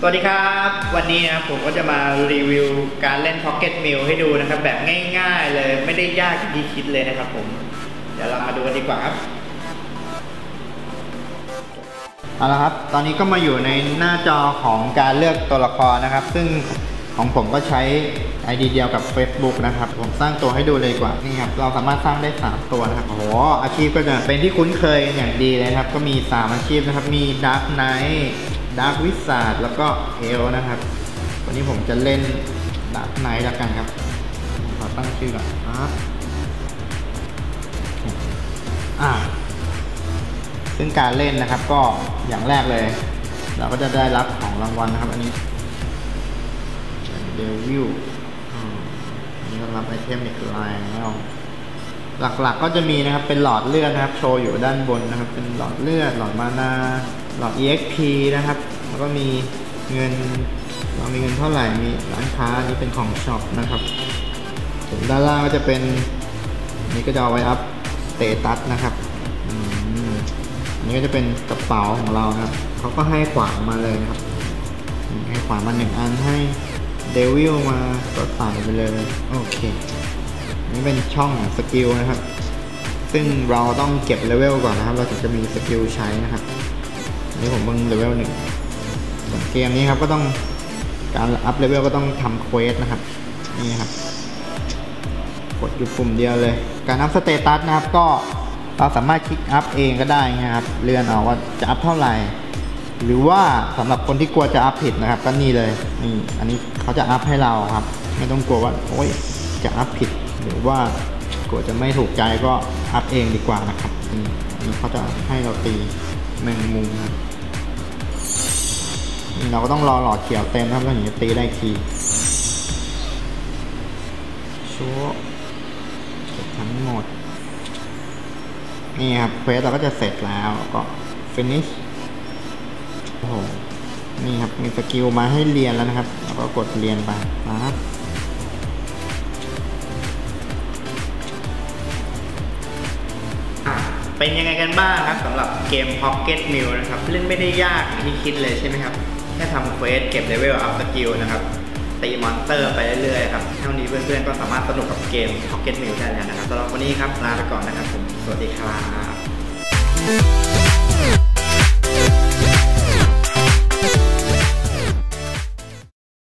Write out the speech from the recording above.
สวัสดีครับ วันนี้นะครับผมก็จะมารีวิวการเล่น Pocket Meal ให้ดูนะครับ แบบง่ายๆเลยไม่ได้ยากอย่างที่คิดเลยนะครับผม เดี๋ยวเรามาดูกันดีกว่าครับเอาละครับ ตอนนี้ก็มาอยู่ในหน้าจอของการเลือกตัวละครนะครับ ซึ่งของผมก็ใช้ ID เดียวกับ Facebook นะครับ ผมสร้างตัวให้ดูเลยกว่า นี่ครับ เราสามารถสร้างได้ 3 ตัวนะครับ โอ้โห อาชีพก็จะเป็นที่คุ้นเคยอย่างดีเลยครับ ก็มี 3 อาชีพนะครับ มี Dark Knight Dark Wizard แล้วก็ Hell นะครับ วันนี้ผมจะเล่น Dark Knight แล้วกันครับขอตั้งชื่อก่อนครับอ่าซึ่งการเล่นนะครับก็อย่างแรกเลย เราก็จะได้รับของรางวัลนะครับ อันนี้เดวิลอันนี้ก็รับไอเทมอีกลายแล้วหลักๆก็จะมีนะครับเป็นหลอดเลือดนะครับ โชว์อยู่ด้านบนนะครับ เป็นหลอดเลือดหลอดมานา หลอด exp นะครับ แล้วก็มีเงินเรามีเงินเท่าไหร่ มีร้านค้าอันนี้เป็นของช็อปนะครับส่วนด้านล่างก็จะเป็นนนี้ก็จะเอาไว้อัพสเตตัสนะครับอันนี้ก็จะเป็นกระเป๋าของเรานะครับ เขาก็ให้ขวานมาเลยนะครับ ให้ขวานมาหนึ่งอันให้เดวิลมาก็ใส่ไปเลย โอเค นี่เป็นช่องสกิลนะครับ ซึ่งเราต้องเก็บเลเวลก่อนนะครับ เราถึงจะมีสกิลใช้นะครับ นนี้ผมเพิ่งเลเวลหนึ่งเกมนี้ครับก็ต้องการอัพเลเวลก็ต้องทำเควสนะครับ นี่ครับ กดอยู่ปุ่มเดียวเลย การอัพสเตตัสนะครับก็เราสามารถคลิกอัพเองก็ได้นะครับ เลื่อนเอาว่าจะอัพเท่าไหร่ หรือว่าสำหรับคนที่กลัวจะอัพผิดนะครับ ก็นี่เลยนี่อันนี้เขาจะอัพให้เราครับ ไม่ต้องกลัวว่าโอ๊ยจะอัพผิด หรือว่ากลัวจะไม่ถูกใจก็อัพเองดีกว่านะครับนี่เขาจะให้เราตี แมงมุมนี่เราก็ต้องรอหลอดเขียวเต็มนะครับแล้วถึงจะตีได้ทีชัวทั้งหมด นี่ครับเควสเราก็จะเสร็จแล้วก็ finish โอ้โหนี่ครับมีสกิลมาให้เรียนแล้วนะครับ แล้วก็กดเรียนไปนะครับ เป็นยังไงกันบ้างครับสำหรับเกม Pocket Meal นะครับ เล่นไม่ได้ยากอย่างที่คิดเลยใช่ไหมครับ แค่ทำเควสเก็บเลเวลอัพสกิลนะครับ ตีมอนสเตอร์ไปเรื่อยๆครับ เท่านี้เพื่อนๆ ก็สามารถสนุกกับเกม Pocket Meal ได้แล้วนะครับสำหรับวันนี้ครับลาไปก่อนนะครับผม สวัสดีครับ